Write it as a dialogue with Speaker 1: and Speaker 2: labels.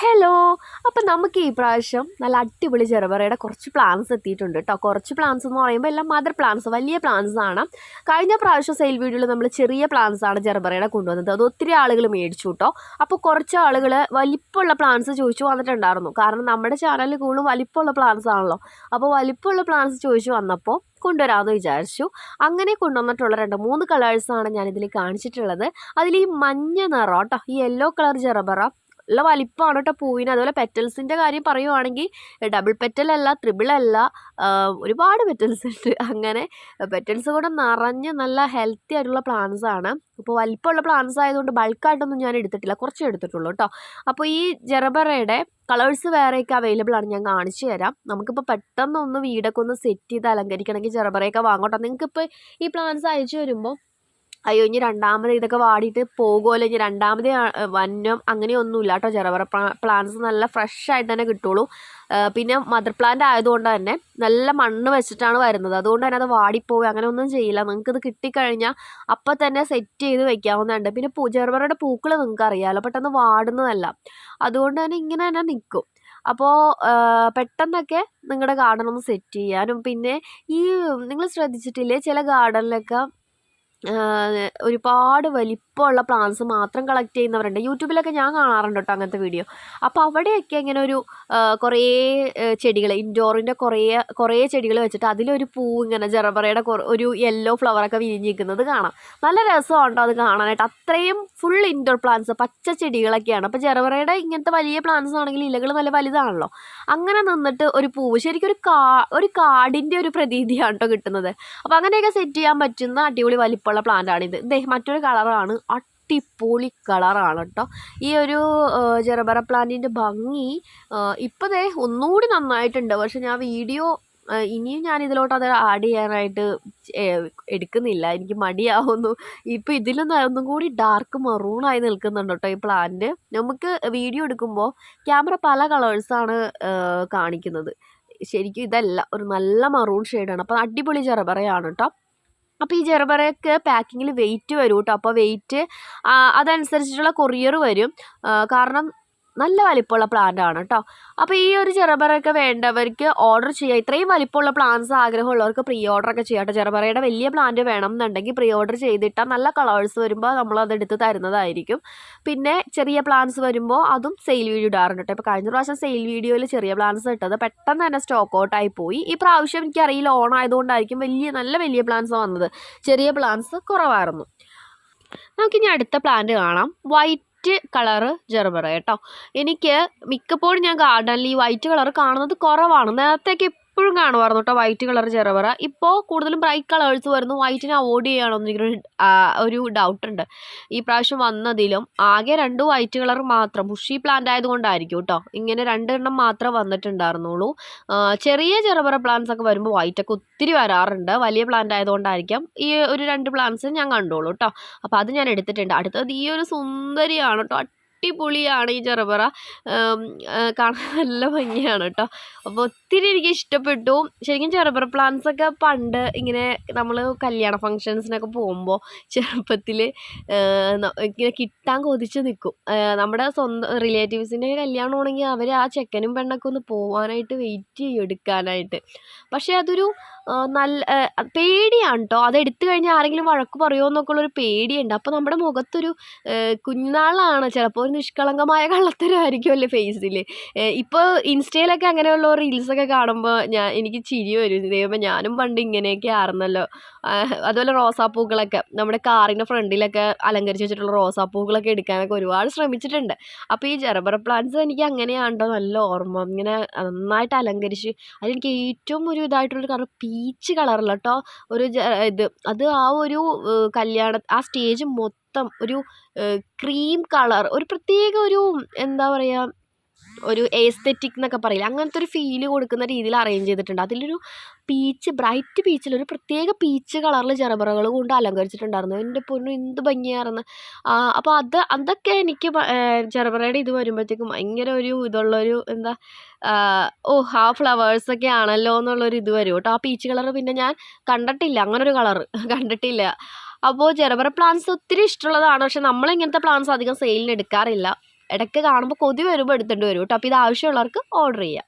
Speaker 1: Hello അപ്പം നമുക്ക് ഈ പ്രാവശ്യം നല്ല അടിപൊളി ചെറുപറയുടെ കുറച്ച് പ്ലാൻസ് എത്തിയിട്ടുണ്ട് കേട്ടോ കുറച്ച് പ്ലാൻസ് എന്ന് പറയുമ്പോൾ എല്ലാം മദർ പ്ലാൻസ് വലിയ പ്ലാൻസ് ആണ്. കഴിഞ്ഞ പ്രാവശ്യം സെയിൽ വീഡിയോയിൽ നമ്മൾ ചെറിയ പ്ലാൻസ് ആണ് ചെറുപറയുടെ കൊണ്ടുവന്നത്. അത് ഒത്തിരി ആളുകൾ മേടിച്ചു കേട്ടോ അപ്പോൾ കുറച്ച് ആളുകൾ വലിപ്പമുള്ള പ്ലാൻസ് ചോദിച്ചു വന്നിട്ടുണ്ടായിരുന്നു. കാരണം നമ്മുടെ ചാനലിൽ കൂടുതലും വലിപ്പമുള്ള പ്ലാൻസ് ആണല്ലോ. അപ്പോൾ വലിപ്പമുള്ള പ്ലാൻസ് ചോദിച്ചു വന്നപ്പോൾ കൊണ്ടുവരാമെന്ന് വിചാരിച്ചു. അങ്ങനെ കൊണ്ടുവന്നിട്ടുള്ള രണ്ട് മൂന്ന് കളേഴ്സാണ് ഞാനിതിൽ കാണിച്ചിട്ടുള്ളത്. അതിൽ ഈ മഞ്ഞ നിറം കേട്ടോ ഈ യെല്ലോ കളർ ചെറുപറ നല്ല വലിപ്പമാണ് കേട്ടോ പൂവിന്. അതുപോലെ പെറ്റൽസിന്റെ കാര്യം പറയുവാണെങ്കിൽ ഡബിൾ പെറ്റൽ അല്ല ത്രിബിൾ അല്ല ഒരുപാട് പെറ്റൽസ് ഉണ്ട്. അങ്ങനെ പെറ്റൽസ് കൂടെ നിറഞ്ഞ് നല്ല ഹെൽത്തി ആയിട്ടുള്ള പ്ലാന്റ്സ് ആണ്. അപ്പോൾ വലിപ്പമുള്ള പ്ലാന്റ്സ് ആയതുകൊണ്ട് ബൾക്കായിട്ടൊന്നും ഞാൻ എടുത്തിട്ടില്ല. കുറച്ച് എടുത്തിട്ടുള്ളൂ കേട്ടോ അപ്പോൾ ഈ ജെറബറയുടെ കളേഴ്സ് വേറെയൊക്കെ അവൈലബിൾ ആണ്. ഞാൻ കാണിച്ചു തരാം. നമുക്കിപ്പോൾ പെട്ടെന്ന് ഒന്ന് വീടൊക്കെ ഒന്ന് സെറ്റ് ചെയ്ത് അലങ്കരിക്കണമെങ്കിൽ ജെറബറയൊക്കെ വാങ്ങോട്ടോ നിങ്ങൾക്കിപ്പോൾ ഈ പ്ലാന്റ്സ് അയച്ചു വരുമ്പോൾ അയ്യോ ഇനി രണ്ടാമത് ഇതൊക്കെ വാടിയിട്ട് പോകുമല്ലോ. ഇനി രണ്ടാമത് വന്നം അങ്ങനെയൊന്നുമില്ല കേട്ടോ. ചെറവറ പ്ലാന്റ്സ് നല്ല ഫ്രഷ് ആയിട്ട് തന്നെ കിട്ടുള്ളൂ. പിന്നെ മദർ പ്ലാന്റ് ആയതുകൊണ്ട് തന്നെ നല്ല മണ്ണ് വെച്ചിട്ടാണ് വരുന്നത്. അതുകൊണ്ട് തന്നെ അത് വാടിപ്പോയി അങ്ങനെ ഒന്നും ചെയ്യില്ല. നിങ്ങൾക്ക് ഇത് കിട്ടിക്കഴിഞ്ഞാൽ അപ്പം തന്നെ സെറ്റ് ചെയ്ത് വെക്കാവുന്നതുണ്ട്. പിന്നെ ചെറുപറയുടെ പൂക്കൾ നിങ്ങൾക്ക് അറിയാമല്ലോ പെട്ടെന്ന് വാടുന്നതല്ല. അതുകൊണ്ട് തന്നെ ഇങ്ങനെ തന്നെ നിൽക്കും. അപ്പോൾ പെട്ടെന്നൊക്കെ നിങ്ങളുടെ ഗാർഡൻ ഒന്ന് സെറ്റ് ചെയ്യാനും. പിന്നെ ഈ നിങ്ങൾ ശ്രദ്ധിച്ചിട്ടില്ലേ ചില ഗാർഡനിലൊക്കെ ഒരുപാട് വലിപ്പമുള്ള പ്ലാന്റ്സ് മാത്രം കളക്ട് ചെയ്യുന്നവരുണ്ട്. യൂട്യൂബിലൊക്കെ ഞാൻ കാണാറുണ്ട് കേട്ടോ അങ്ങനത്തെ വീഡിയോ അപ്പോൾ അവിടെയൊക്കെ ഇങ്ങനെ ഒരു കുറേ ചെടികൾ ഇൻഡോറിന്റെ കുറേ കുറേ ചെടികൾ വെച്ചിട്ട് അതിലൊരു പൂ ഇങ്ങനെ ജെറബറയുടെ ഒരു യെല്ലോ ഫ്ലവറൊക്കെ വിരിഞ്ഞിരിക്കുന്നത് കാണാം. നല്ല രസമുണ്ടോ അത് കാണാനായിട്ട്? അത്രയും ഫുൾ ഇൻഡോർ പ്ലാന്റ്സ് പച്ച ചെടികളൊക്കെയാണ്. അപ്പോൾ ജെറബറയുടെ ഇങ്ങനത്തെ വലിയ പ്ലാന്റ്സ് ആണെങ്കിൽ ഇലകൾ നല്ല വലുതാണല്ലോ. അങ്ങനെ നിന്നിട്ട് ഒരു പൂവ് ശരിക്കും ഒരു കാ ഒരു കാടിന്റെ ഒരു പ്രതീതിയാണ് കേട്ടോ കിട്ടുന്നത്. അപ്പോൾ അങ്ങനെയൊക്കെ സെറ്റ് ചെയ്യാൻ പറ്റുന്ന അടിപൊളി വലിപ്പമുള്ള പ്ലാന്റ് ആണിത് ഇതേ. മറ്റൊരു കളറാണ് അടിപൊളി കളറാണ് കേട്ടോ ഈ ഒരു ജെറബറ പ്ലാന്റിന്റെ ഭംഗി ഇപ്പോൾ ദേ ഒന്നുകൂടി നന്നായിട്ടുണ്ട്. പക്ഷെ ഞാൻ വീഡിയോ ഇനിയും ഞാൻ ഇതിലോട്ട് അത് ആഡ് ചെയ്യാനായിട്ട് എടുക്കുന്നില്ല. എനിക്ക് മടിയാവുന്നു. ഇപ്പോൾ ഇതിലൊന്നും ഒന്നും കൂടി ഡാർക്ക് മറൂണായി നിൽക്കുന്നുണ്ട് കേട്ടോ ഈ പ്ലാന്റ് നമുക്ക് വീഡിയോ എടുക്കുമ്പോൾ ക്യാമറ പല കളേഴ്സാണ് കാണിക്കുന്നത്. ശരിക്കും ഇതല്ല ഒരു നല്ല മറൂൺ ഷെയ്ഡാണ് അപ്പോൾ അടിപൊളി ചെറുപറയാണ് കേട്ടോ അപ്പോൾ ഈ ജെറബറയൊക്കെ പാക്കിങ്ങിൽ വെയിറ്റ് വരും കേട്ടോ അപ്പോൾ വെയിറ്റ് അതനുസരിച്ചിട്ടുള്ള കൊറിയർ വരും. കാരണം നല്ല വലിപ്പമുള്ള പ്ലാന്റ് ആണ് കേട്ടോ അപ്പോൾ ഈ ഒരു ചെറുപറയൊക്കെ വേണ്ടവർക്ക് ഓർഡർ ചെയ്യാം. ഇത്രയും വലിപ്പമുള്ള പ്ലാന്റ്സ് ആഗ്രഹമുള്ളവർക്ക് പ്രീ ഓർഡർ ഒക്കെ ചെയ്യാം കേട്ടോ ചെറുപറയുടെ വലിയ പ്ലാന്റ് വേണം എന്നുണ്ടെങ്കിൽ പ്രീ ഓർഡർ ചെയ്തിട്ടാൽ നല്ല കളേഴ്സ് വരുമ്പോൾ നമ്മൾ അത് എടുത്ത് തരുന്നതായിരിക്കും. പിന്നെ ചെറിയ പ്ലാന്റ്സ് വരുമ്പോൾ അതും സെയിൽ വീഡിയോ ഇടാറുണ്ട് കേട്ടോ ഇപ്പോൾ കഴിഞ്ഞ പ്രാവശ്യം സെയിൽ വീഡിയോയിൽ ചെറിയ പ്ലാന്റ്സ് ഇട്ടത് പെട്ടെന്ന് തന്നെ സ്റ്റോക്ക് ഔട്ടായി പോയി. ഈ പ്രാവശ്യം എനിക്കറിയില്ല ഓൺ ആയതുകൊണ്ടായിരിക്കും വലിയ നല്ല വലിയ പ്ലാന്റ്സ് വന്നത്. ചെറിയ പ്ലാന്റ്സ് കുറവായിരുന്നു. നമുക്കിനി അടുത്ത പ്ലാന്റ് കാണാം. വൈറ്റ് വൈറ്റ് കളറ് ജെർബറ കേട്ടോ. എനിക്ക് മിക്കപ്പോഴും ഞാൻ ഗാർഡനിൽ ഈ വൈറ്റ് കളർ കാണുന്നത് കുറവാണ്. നേരത്തേക്ക് എപ്പോഴും കാണുമായിരുന്നു കേട്ടോ വൈറ്റ് കളർ ചെറുപറ ഇപ്പോൾ കൂടുതലും ബ്രൈറ്റ് കളേഴ്സ് വരുന്നു. വൈറ്റിനെ അവോയ്ഡ് ചെയ്യണമെന്ന് ഒരു ഡൗട്ട് ഉണ്ട്. ഈ പ്രാവശ്യം വന്നതിലും ആകെ രണ്ട് വൈറ്റ് കളർ മാത്രം ബുഷി പ്ലാന്റ് ആയതുകൊണ്ടായിരിക്കും കേട്ടോ ഇങ്ങനെ രണ്ടെണ്ണം മാത്രം വന്നിട്ടുണ്ടായിരുന്നുള്ളൂ. ചെറിയ ചെറുപറ പ്ലാന്റ്സ് ഒക്കെ വരുമ്പോൾ വൈറ്റ് ഒക്കെ ഒത്തിരി വരാറുണ്ട്. വലിയ പ്ലാന്റ് ആയതുകൊണ്ടായിരിക്കാം. ഈ ഒരു രണ്ട് പ്ലാന്റ്സ് ഞാൻ കണ്ടോളൂ കേട്ടോ അപ്പോൾ അത് ഞാൻ എടുത്തിട്ടുണ്ട്. അടുത്തത് ഈ ഒരു സുന്ദരിയാണ് കേട്ടോ അടിപൊളിയാണ് ഈ ചെറുപറ കാണാൻ നല്ല ഭംഗിയാണ് കേട്ടോ. അപ്പോൾ ഒത്തിരി എനിക്ക് ഇഷ്ടപ്പെട്ടു. ശരിക്കും ചെറുപറ പ്ലാന്റ്സ് ഒക്കെ പണ്ട് ഇങ്ങനെ നമ്മൾ കല്യാണ ഫങ്ഷൻസിനൊക്കെ പോകുമ്പോൾ ചെറുപ്പത്തിൽ ഇങ്ങനെ കിട്ടാൻ കൊതിച്ച് നിൽക്കും നമ്മുടെ സ്വന്തം റിലേറ്റീവ്സിന്റെ കല്യാണമാണെങ്കിൽ അവർ ആ ചെക്കനും പെണ്ണൊക്കെ ഒന്ന് പോകാനായിട്ട് വെയിറ്റ് ചെയ്യും എടുക്കാനായിട്ട്. പക്ഷേ അതൊരു നല്ല പേടിയാണ് കേട്ടോ. അത് എടുത്തു കഴിഞ്ഞാൽ ആരെങ്കിലും വഴക്ക് പറയുമോ എന്നൊക്കെ ഉള്ളൊരു പേടിയുണ്ട്. അപ്പോൾ നമ്മുടെ മുഖത്തൊരു കുഞ്ഞാളാണ് ചിലപ്പോൾ ഒരു നിഷ്കളങ്കമായ കള്ളത്തരമായിരിക്കുമല്ലേ ഫേസിൽ ഇപ്പോൾ ഇൻസ്റ്റയിലൊക്കെ അങ്ങനെയുള്ള റീൽസൊക്കെ കാണുമ്പോൾ ഞാൻ എനിക്ക് ചിരി വരും. ദൈവമേ ഞാനും പണ്ട് ഇങ്ങനെയൊക്കെ ആയിരുന്നല്ലോ. അതുപോലെ റോസാപ്പൂക്കളൊക്കെ. നമ്മുടെ കാറിന്റെ ഫ്രണ്ടിലൊക്കെ അലങ്കരിച്ച് വെച്ചിട്ടുള്ള റോസാപ്പൂക്കളൊക്കെ എടുക്കാനൊക്കെ ഒരുപാട് ശ്രമിച്ചിട്ടുണ്ട്. അപ്പോൾ ഈ ജെറബർ പ്ലാന്റ്സ് എനിക്ക് അങ്ങനെയാണ്ടോ നല്ല ഓർമ്മ. ഇങ്ങനെ നന്നായിട്ട് അലങ്കരിച്ച് അതെനിക്ക് ഏറ്റവും ഒരു ഇതായിട്ടുള്ളൊരു കളർ പീച്ച് കേട്ടോ ഒരു ഇത് അത് ആ ഒരു കല്യാണ ആ സ്റ്റേജ് മൊത്തം ഒരു ക്രീം കളർ ഒരു പ്രത്യേക ഒരു എന്താ പറയുക ഒരു എസ്തെറ്റിക് എന്നൊക്കെ പറയില്ല അങ്ങനത്തെ ഒരു ഫീൽ കൊടുക്കുന്ന രീതിയിൽ അറേഞ്ച് ചെയ്തിട്ടുണ്ട്. അതിലൊരു പീച്ച് ബ്രൈറ്റ് പീച്ചിൽ ഒരു പ്രത്യേക പീച്ച് കളറിൽ ചെറുപറകൾ കൊണ്ട് അലങ്കരിച്ചിട്ടുണ്ടായിരുന്നു. എന്റെ പൊന്നു എന്ത് ഭംഗിയായിരുന്നു. അപ്പോൾ അത് അതൊക്കെ എനിക്ക് ചെറുപറയുടെ ഇത് വരുമ്പോഴത്തേക്കും ഭയങ്കര ഒരു ഇതുള്ളൊരു എന്താ ഓ ആ ഫ്ലവേഴ്സൊക്കെ ആണല്ലോ എന്നുള്ളൊരു ഇത് വരും കേട്ടോ. ആ പീച്ച് കളർ പിന്നെ ഞാൻ കണ്ടിട്ടില്ല. അങ്ങനൊരു കളർ കണ്ടിട്ടില്ല. അപ്പോൾ ചെറുപറ പ്ലാന്റ്സ് ഒത്തിരി ഇഷ്ടമുള്ളതാണ്. പക്ഷെ നമ്മൾ ഇങ്ങനത്തെ പ്ലാന്റ്സ് അധികം സെയിലിന് എടുക്കാറില്ല. ഇടയ്ക്ക് കാണുമ്പോൾ കൊതി വരുമ്പോൾ എടുത്തിട്ട് വരും കേട്ടോ അപ്പോൾ ഇത് ആവശ്യമുള്ളവർക്ക് ഓർഡർ ചെയ്യാം.